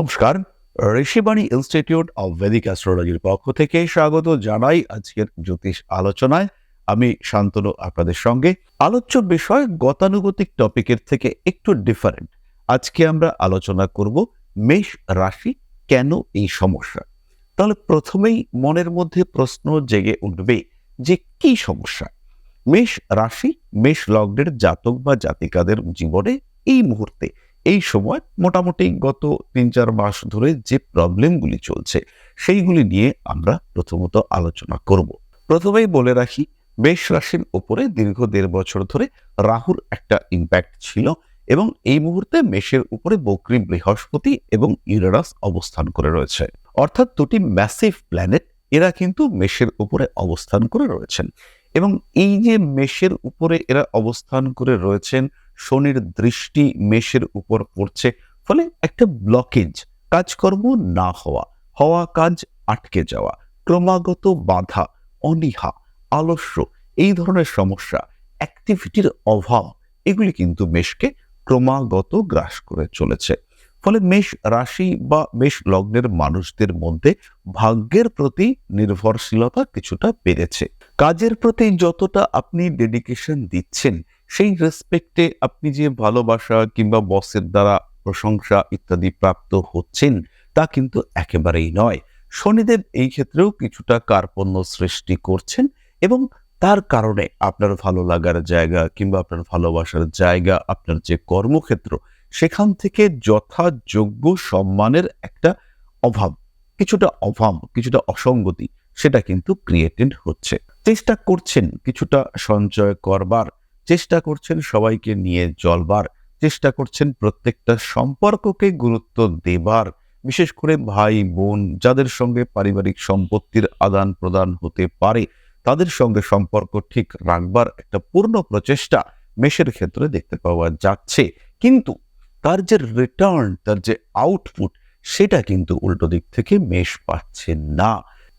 নমস্কার। Rishibani institute of Vedic অ্যাস্ট্রোলজির পক্ষ থেকে স্বাগত জানাই আজকের জ্যোতিষ আলোচনায়। আমি শান্তনু আপনাদের সঙ্গে। আলোচ্য বিষয় গতানুগতিক টপিকের থেকে একটু ডিফারেন্ট আজকে আমরা আলোচনা করব মেষ রাশি কেন এই সমস্যা? তাহলে প্রথমেই মনের মধ্যে প্রশ্ন জেগে উঠবে যে কি সমস্যা? মেষ রাশি, মেষ লগ্নের জাতক বা জাতিকাদের জীবনে এই মুহূর্তে এই সময় মোটামুটি গত তিন চার মাস ধরে যে প্রবলেমগুলি চলছে, সেইগুলি নিয়ে আমরা প্রথমত আলোচনা করব। প্রথমেই বলে রাখি, মেষ রাশির উপরে দীর্ঘ দেড় বছর ধরে রাহুর একটা ইম্প্যাক্ট ছিল এবং এই মুহূর্তে মেষের উপরে বক্রী বৃহস্পতি এবং ইউরেনাস অবস্থান করে রয়েছে। অর্থাৎ দুটি ম্যাসিভ প্ল্যানেট এরা কিন্তু মেষের উপরে অবস্থান করে রয়েছেন এবং এই যে মেষের উপরে এরা অবস্থান করে রয়েছেন শনির দৃষ্টি মেষের উপর পড়ছে, ফলে একটা ব্লকেজ কাজকর্ম না হওয়া হওয়া কাজ আটকে যাওয়া, ক্রমাগত বাধা, অনীহা, আলস্য, এই ধরনের সমস্যা অ্যাক্টিভিটির অভাব, এগুলি কিন্তু মেষকে ক্রমাগত গ্রাস করে চলেছে। ফলে মেষ রাশি বা মেষ লগ্নের মানুষদের মধ্যে ভাগ্যের প্রতি নির্ভরশীলতা কিছুটা বেড়েছে। কাজের প্রতি যতটা আপনি ডেডিকেশন দিচ্ছেন সেই রেসপেক্টে আপনি যে ভালোবাসা কিংবা বসের দ্বারা প্রশংসা ইত্যাদি প্রাপ্ত হচ্ছেন, তা কিন্তু একেবারেই নয়। শনিদেব এই ক্ষেত্রেও কিছুটা কার্পণ্য সৃষ্টি করছেন এবং তার কারণে আপনার ভালো লাগার জায়গা কিংবা আপনার ভালোবাসার জায়গা, আপনার যে কর্মক্ষেত্র, সেখান থেকে যথাযোগ্য সম্মানের একটা অভাব, কিছুটা অভাব, কিছুটা অসঙ্গতি, সেটা কিন্তু ক্রিয়েটেড হচ্ছে। চেষ্টা করছেন কিছুটা সঞ্চয় করবার চেষ্টা করছেন সবাইকে নিয়ে চলবার, চেষ্টা করছেন প্রত্যেকটা সম্পর্ককে গুরুত্ব দেবার। বিশেষ করে ভাই, বোন যাদের সঙ্গে পারিবারিক সম্পত্তির আদান প্রদান হতে পারে, তাদের সঙ্গে সম্পর্ক ঠিক রাখবার একটা পূর্ণ প্রচেষ্টা মেষের ক্ষেত্রে দেখতে পাওয়া যাচ্ছে। কিন্তু তার যে রিটার্ন তার যে আউটপুট সেটা কিন্তু উল্টো দিক থেকে মেষ পাচ্ছে না।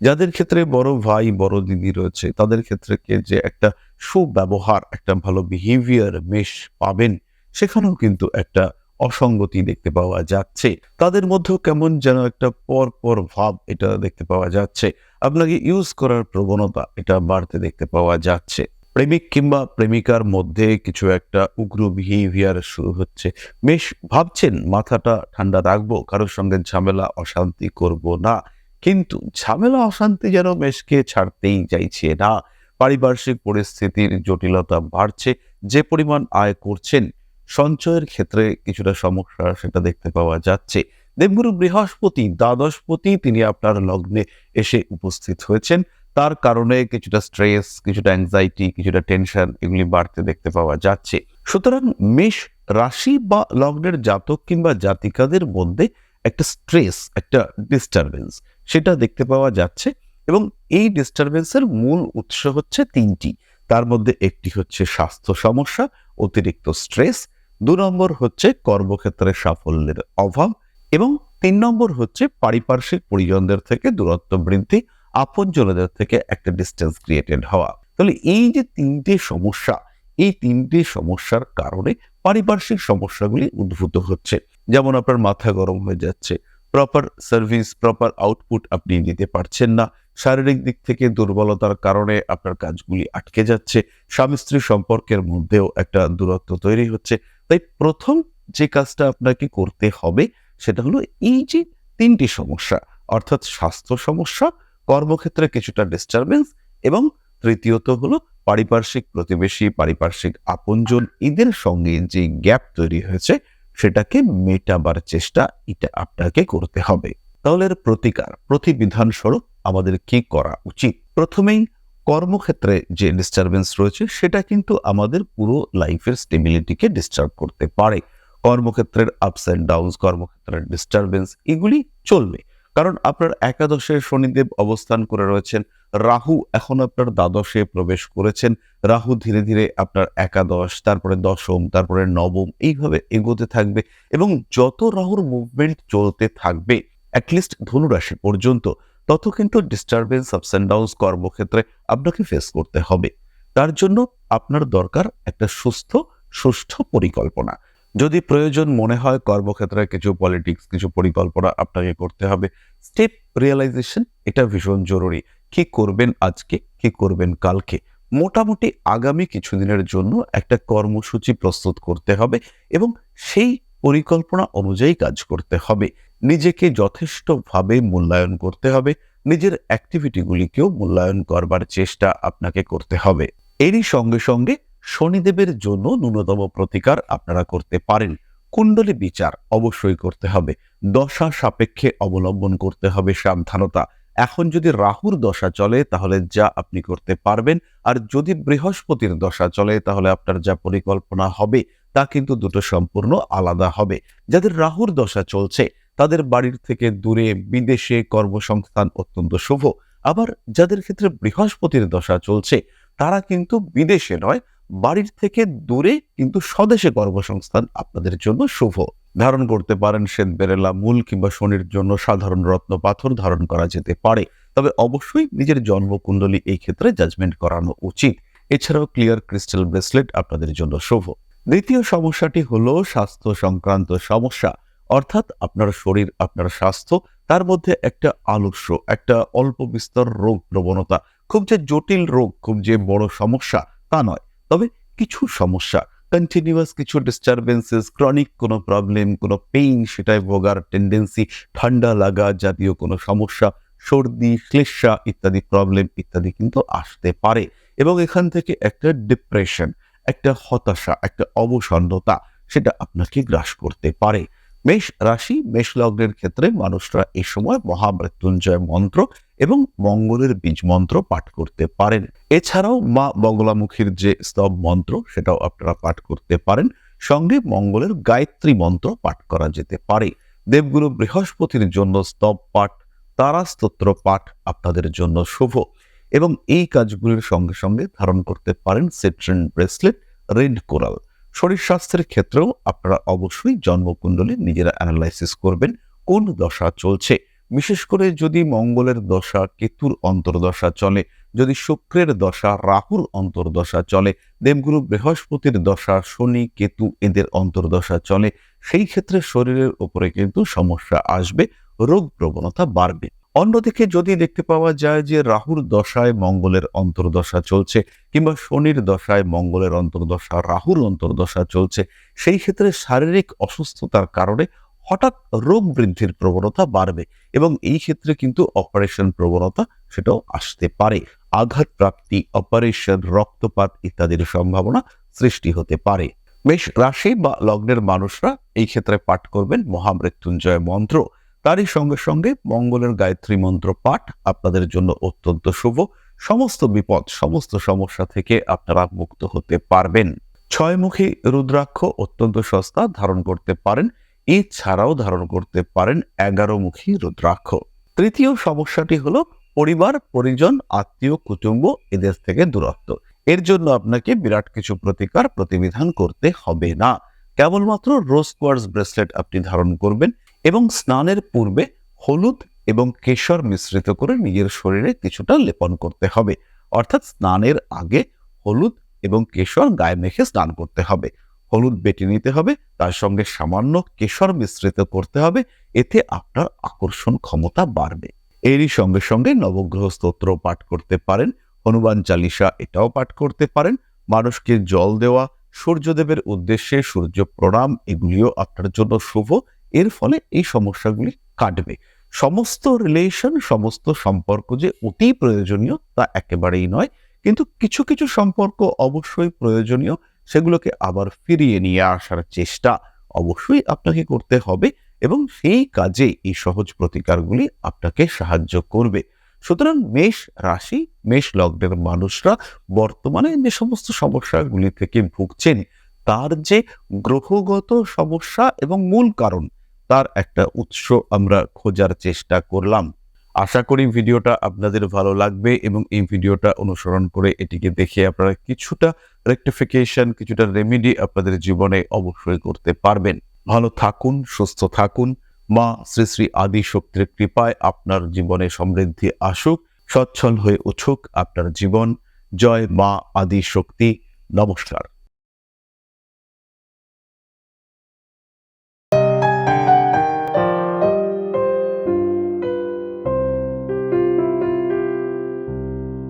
যাদের ক্ষেত্রে বড় ভাই, বড় দিদি রয়েছে, তাদের ক্ষেত্রে যে একটা সুব্যবহার, একটা ভালো বিহেভিয়ার মেষ পাবেন, সেখানেও কিন্তু একটা অসঙ্গতি দেখতে পাওয়া যাচ্ছে। তাদের মধ্যেও কেমন যেন একটা পর পর ভাব এটা দেখতে পাওয়া যাচ্ছে। আপনাকে ইউজ করার প্রবণতা এটা বাড়তে দেখতে পাওয়া যাচ্ছে। প্রেমিক কিংবা প্রেমিকার মধ্যে কিছু একটা উগ্র বিহেভিয়ার শুরু হচ্ছে। বেশ ভাবছেন, মাথাটা ঠান্ডা রাখব, কারোর সঙ্গে ঝামেলা, অশান্তি করব না। কিন্তু ঝামেলা, অশান্তি যেন মেশকে ছাড়তেই চাইছে না। পারিপার্শ্বিক পরিস্থিতির জটিলতা বাড়ছে, যে পরিমাণ আয় করছেন, সঞ্চয়ের ক্ষেত্রে কিছুটা সমস্যা সেটা দেখতে পাওয়া যাচ্ছে। দেবগুরু বৃহস্পতি, দ্বাদশপতি তিনি আপনার লগ্নে এসে উপস্থিত হয়েছেন। তার কারণে কিছুটা স্ট্রেস, কিছুটা অ্যাংজাইটি কিছুটা টেনশন এগুলি বাড়তে দেখতে পাওয়া যাচ্ছে। সুতরাং মেষ রাশি বা লগ্নের জাতক কিংবা জাতিকাদের মধ্যে একটা স্ট্রেস একটা ডিস্টারবেন্স সেটা দেখতে পাওয়া যাচ্ছে এবং এই ডিস্টারবেন্সের মূল উৎস হচ্ছে তিনটি। তার মধ্যে একটি হচ্ছে স্বাস্থ্য সমস্যা, অতিরিক্ত স্ট্রেস দু নম্বর হচ্ছে কর্মক্ষেত্রে সাফল্যের অভাব এবং তিন নম্বর হচ্ছে পারিপার্শ্বিক পরিজনদের থেকে দূরত্ব বৃদ্ধি, আপনজনদের থেকে একটা ডিস্টেন্স ক্রিয়েটেড হওয়া। তাহলে এই যে তিনটে সমস্যা, এই তিনটে সমস্যার কারণে পারিপার্শ্বিক সমস্যাগুলি উদ্ভূত হচ্ছে। যেমন আপনার মাথা গরম হয়ে যাচ্ছে প্রপার সার্ভিস প্রপার আউটপুট আপনি দিতে পারছেন না। শারীরিক দিক থেকে দুর্বলতার কারণে আপনার কাজগুলি আটকে যাচ্ছে, স্বামী স্ত্রী সম্পর্কের মধ্যেও একটা দূরত্ব তৈরি হচ্ছে। তাই প্রথম যে কাজটা আপনাকে করতে হবে সেটা হলো এই যে তিনটি সমস্যা, অর্থাৎ স্বাস্থ্য সমস্যা, কর্মক্ষেত্রে কিছুটা ডিস্টারবেন্স এবং তৃতীয়ত হলো পারিপার্শ্বিক প্রতিবেশী, পারিপার্শ্বিক আপনজন, এদের সঙ্গে যে গ্যাপ তৈরি হয়েছে সেটাকে মেটাবার চেষ্টা এটা আপনাকে করতে হবে। তাহলে এর প্রতিকার, প্রতিবিধান স্বরূপ আমাদের কি করা উচিত? প্রথমেই কর্মক্ষেত্রে যে ডিস্টারবেন্স রয়েছে সেটা কিন্তু আমাদের পুরো লাইফের স্টেবিলিটিকে ডিস্টার্ব করতে পারে। কর্মক্ষেত্রের আপস অ্যান্ড ডাউন কর্মক্ষেত্রের ডিস্টারবেন্স এগুলি চলবে। কারণ আপনার একাদশে শনিদেব অবস্থান করে রয়েছেন। রাহু এখন আপনার দ্বাদশে প্রবেশ করেছেন। রাহু ধীরে ধীরে আপনার একাদশ, তারপরে দশম, তারপরে নবম এইভাবে এগোতে থাকবে এবং যত রাহুর মুভমেন্ট চলতে থাকবে অ্যাটলিস্ট ধনুরাশি পর্যন্ত, তত কিন্তু ডিস্টারবেন্স আপস অ্যান্ড ডাউনস কর্মক্ষেত্রে আপনাকে ফেস করতে হবে। তার জন্য আপনার দরকার একটা সুস্থ, সুষ্ঠু পরিকল্পনা। যদি প্রয়োজন মনে হয় কর্মক্ষেত্রে কিছু পলিটিক্স কিছু পরিকল্পনা আপনাকে করতে হবে স্টেপ রিয়েলাইজেশন এটা ভীষণ জরুরি। কি করবেন আজকে, কি করবেন কালকে? মোটামুটি আগামী কিছুদিনের জন্য একটা কর্মসূচি প্রস্তুত করতে হবে এবং সেই পরিকল্পনা অনুযায়ী কাজ করতে হবে। নিজেকে যথেষ্টভাবে মূল্যায়ন করতে হবে, নিজের অ্যাক্টিভিটিগুলিকেও মূল্যায়ন করবার চেষ্টা আপনাকে করতে হবে। এরই সঙ্গে সঙ্গে শনিদেবের জন্য ন্যূনতম প্রতিকার আপনারা করতে পারেন। কুণ্ডলী বিচার অবশ্যই করতে হবে। দশা সাপেক্ষে অবলম্বন করতে হবে সাবধানতা। এখন যদি রাহুর দশা চলে, তাহলে যা আপনি করতে পারবেন। আর যদি বৃহস্পতির দশা চলে, তাহলে আপনার যা পরিকল্পনা হবে, তা কিন্তু দুটো সম্পূর্ণ আলাদা হবে। যাদের রাহুর দশা চলছে, তাদের বাড়ির থেকে দূরে বিদেশে কর্মসংস্থান অত্যন্ত শুভ। আবার যাদের ক্ষেত্রে বৃহস্পতির দশা চলছে, তারা কিন্তু বিদেশে নয় বাড়ির থেকে দূরে কিন্তু স্বদেশে কর্মসংস্থান আপনাদের জন্য শুভ। ধারণ করতে পারেন শ্বেত বেরেলা মূল কিংবা শনির জন্য সাধারণ রত্ন পাথর ধারণ করা যেতে পারে। তবে অবশ্যই নিজের জন্মকুণ্ডলী এই ক্ষেত্রে জাজমেন্ট করানো উচিত। এছাড়াও ক্লিয়ার ক্রিস্টাল ব্রেসলেট আপনাদের জন্য শুভ। দ্বিতীয় সমস্যাটি হলো স্বাস্থ্য সংক্রান্ত সমস্যা। অর্থাৎ আপনার শরীর, আপনার স্বাস্থ্য, তার মধ্যে একটা আলস্য, একটা অল্প বিস্তর রোগ প্রবণতা। খুব যে জটিল রোগ, খুব যে বড় সমস্যা, তা নয়। তবে কিছু সমস্যা কন্টিনিউয়াস কিছু ডিস্টারবেন্সেস ক্রনিক কোনো প্রবলেম কোনো পেইন সেটাই ভোগার টেন্ডেন্সি ঠান্ডা লাগা জাতীয় কোনো সমস্যা, সর্দি, ক্লেশা ইত্যাদি প্রবলেম ইত্যাদি কিন্তু আসতে পারে। এবং এখান থেকে একটা ডিপ্রেশন একটা হতাশা, একটা অবসন্নতা সেটা আপনাকে গ্রাস করতে পারে। মেষ রাশি, মেষ লগ্নের ক্ষেত্রে মানুষরা এই সময় মহামৃত্যুঞ্জয় মন্ত্র এবং মঙ্গলের বীজ মন্ত্র পাঠ করতে পারেন। এছাড়াও মা বগলামুখীর যে স্তব মন্ত্র, সেটাও আপনারা পাঠ করতে পারেন। সঙ্গে মঙ্গলের গায়ত্রী মন্ত্র পাঠ করা যেতে পারে। দেবগুরু বৃহস্পতির জন্য স্তব পাঠ, তারা স্তোত্র পাঠ আপনাদের জন্য শুভ এবং এই কাজগুলির সঙ্গে সঙ্গে ধারণ করতে পারেন সেট্রেন ব্রেসলেট রেড কোরাল শরীর স্বাস্থ্যের ক্ষেত্রেও আপনারা অবশ্যই জন্মকুণ্ডলী নিজেরা অ্যানালাইসিস করবেন, কোন দশা চলছে। বিশেষ করে যদি মঙ্গলের দশা, কেতুর অন্তর্দশা চলে, যদি শুক্রের দশা, রাহুর অন্তর্দশা চলে, দেবগুরু বৃহস্পতির দশা, শনি, কেতু এদের অন্তর্দশা চলে, সেই ক্ষেত্রে শরীরের উপরে কিন্তু সমস্যা আসবে, রোগ প্রবণতা বাড়বে। অন্যদিকে যদি দেখতে পাওয়া যায় যে রাহুর দশায় মঙ্গলের অন্তর্দশা চলছে কিংবা শনির দশায় মঙ্গলের অন্তর্দশা, রাহুর অন্তর্দশা চলছে, সেই ক্ষেত্রে শারীরিক অসুস্থতার কারণে হঠাৎ রোগ বৃদ্ধির প্রবণতা বাড়বে এবং এই ক্ষেত্রে কিন্তু অপারেশন প্রবণতা সেটাও আসতে পারে। আঘাত প্রাপ্তি অপারেশন, রক্তপাত ইত্যাদির সম্ভাবনা সৃষ্টি হতে পারে। বেশ রাশি বা লগ্নের মানুষরা এই ক্ষেত্রে পাঠ করবেন মহামৃত্যুঞ্জয় মন্ত্র। তারই সঙ্গে সঙ্গে মঙ্গলের গায়ত্রী মন্ত্র পাঠ আপনাদের জন্য অত্যন্ত শুভ। সমস্ত বিপদ, সমস্ত সমস্যা থেকে আপনারা মুক্ত হতে পারবেন। ছয়মুখী রুদ্রাক্ষ অত্যন্ত সস্তা ধারণ করতে পারেন। এছাড়াও ধারণ করতে পারেন এগারো মুখী রুদ্রাক্ষ। তৃতীয় সমস্যাটি হলো পরিবার, পরিজন, আত্মীয়, কুটুম্ব এদের থেকে দূরত্ব। এর জন্য আপনাকে বিরাট কিছু প্রতিকার, প্রতিবিধান করতে হবে না। কেবলমাত্র রোজ কোয়ার্স ব্রেসলেট আপনি ধারণ করবেন। এবং স্নানের পূর্বে হলুদ এবং কেশর মিশ্রিত করে নিজের শরীরে কিছুটা লেপন করতে হবে। অর্থাৎ স্নানের আগে হলুদ এবং কেশর গায়ে মেখে স্নান করতে হবে। হলুদ বেটে নিতে হবে, তার সঙ্গে সামান্য কেশর মিশ্রিত করতে হবে, এতে আপনার আকর্ষণ ক্ষমতা বাড়বে। এরই সঙ্গে সঙ্গে নবগ্রহ স্তোত্র পাঠ করতে পারেন, হনুমান চালিসা এটাও পাঠ করতে পারেন। মানুষকে জল দেওয়া, সূর্যদেবের উদ্দেশ্যে সূর্য প্রণাম, এগুলিও আপনার জন্য শুভ। এর ফলে এই সমস্যাগুলি কাটবে। সমস্ত রিলেশন সমস্ত সম্পর্ক যে অতি প্রয়োজনীয় তা একেবারেই নয়, কিন্তু কিছু কিছু সম্পর্ক অবশ্যই প্রয়োজনীয়, সেগুলোকে আবার ফিরিয়ে নিয়ে আসার চেষ্টা অবশ্যই আপনাকে করতে হবে এবং সেই কাজে এই সহজ প্রতিকারগুলি আপনাকে সাহায্য করবে। সুতরাং মেষ রাশি, মেষ লগ্নের মানুষরা বর্তমানে যে সমস্ত সমস্যাগুলি থেকে ভুগছেন, তার যে গ্রহগত সমস্যা এবং মূল কারণ তার একটা উৎস আমরা খোঁজার চেষ্টা করলাম। আশা করি ভিডিওটা আপনাদের ভালো লাগবে এবং এই ভিডিওটা অনুসরণ করে এটিকে দেখে আপনারা কিছুটা রেকটিফিকেশন কিছুটা রেমিডি আপনাদের জীবনে অবশ্যই করতে পারবেন। ভালো থাকুন, সুস্থ থাকুন। মা শ্রী শ্রী আদি শক্তির কৃপায় আপনার জীবনে সমৃদ্ধি আসুক, সচ্ছল হয়ে উঠুক আপনার জীবন। জয় মা আদি শক্তি। নমস্কার।